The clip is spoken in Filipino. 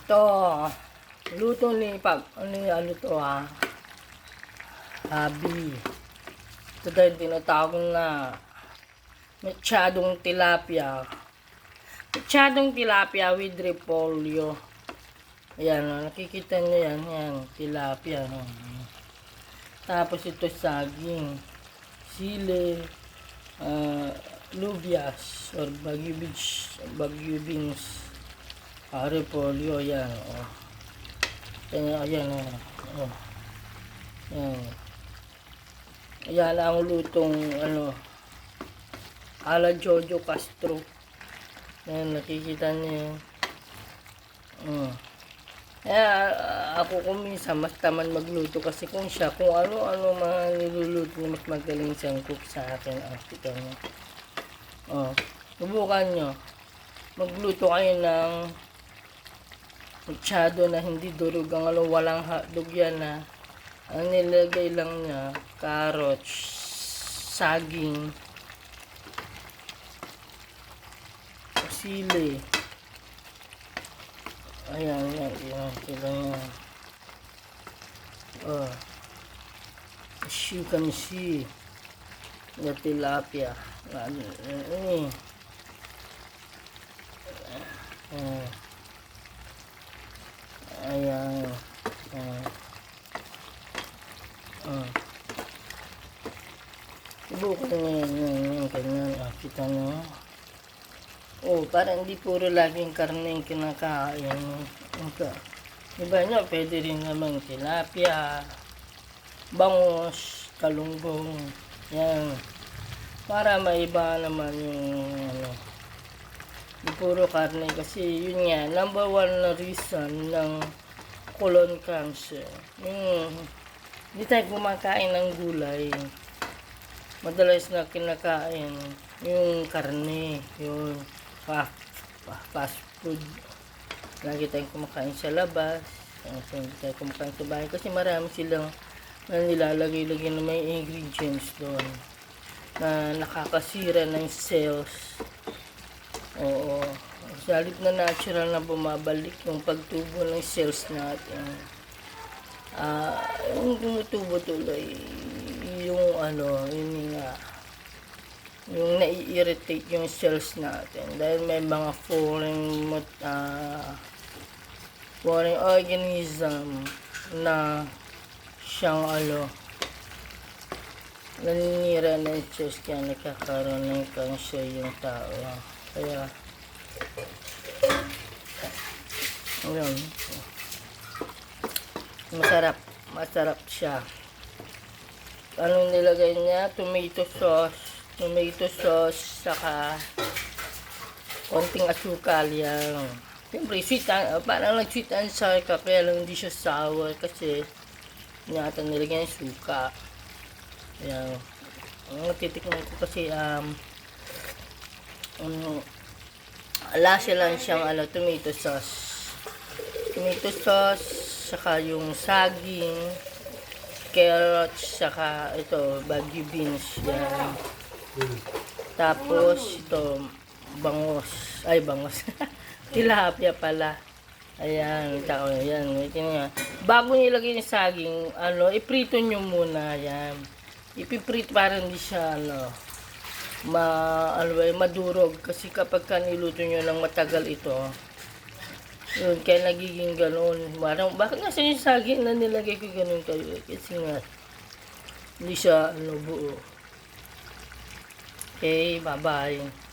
Ito, luto ni Pag, ano ano to ha? Habi. Ito dahil tinatawag na mechadong tilapia. Mechadong tilapia with repolyo. Ayan, nakikita nyo yan, yan, tilapia. Tapos ito saging, sili, ah, lubias, or bagyo beans, beans. Repolyo, yan. Oh. Ayan, ayan, oh. oh. Yan. Ayan ang lutong, ano, ala Jojo Castro. Ayan, nakikita niyo yan. Mm. Ako kung minsan mas taman magluto kasi kung siya, kung ano-ano mga niluluto niya, mas magaling siyang cook sa akin. Kita niyo. Oh, subukan nyo. Magluto kayo ng masyado na hindi durog ang ano, walang hotdog yan na ang nilagay lang niya, carrots, saging, sili. Ayan, yan, yan, sila yan. Oh. Shi kami si. Na tilapia. Ano, eh. Eh. Ayan. Ayan. Ah. Subukan nyo yan, yan, yan, ganyan. Ah, kita nyo. Oh, para hindi puro laging karne yung kinakain. Ito. Iba nyo, pwede rin naman tilapia, bangos, kalunggong. Yan. Para maiba naman yung ano. Di puro karne kasi yun nga, number one na reason ng colon cancer. Yung hindi tayo kumakain ng gulay. Madalas na kinakain yung karne, yung fast, food. Lagi tayong kumakain sa labas. Hindi tayo kumakain sa bahay. Kasi marami silang na nilalagay-lagay na may ingredients doon na nakakasira ng cells. Oo. Sa halip na natural na bumabalik yung pagtubo ng cells natin. Ah, yung tumutubo tuloy yung ano, yun nga yung nai-irritate yung cells natin. Dahil may mga foreign ah, foreign organism na siyang ano naninira ng cells kaya nagkakaroon ng cancer yung tao. Kaya ayun masarap. Masarap siya. Anong nilagay niya? Tomato sauce. Tomato sauce saka konting asukal yan. Siyempre sweet and, parang nag sweet and sour ka lang hindi siya sour kasi yata nilagyan yung suka. Yan ang titikman ko kasi um um, lasa lang siyang ano, tomato sauce. Tomato sauce saka yung saging carrots saka ito bagyo beans yan tapos ito bangos. Ay bangos. Tilapia pala. Ayan tao yan ito nga bago nilagay yung saging ano iprito nyo muna yan ipiprito para hindi siya ano ma ano madurog. Kasi kapag ka niluto nyo ng matagal ito yun kaya nagiging ganun. Parang bakit nasa yung saging na nilagay ko ganun kayo? Kasi nga hindi siya ano buo. Okay bye bye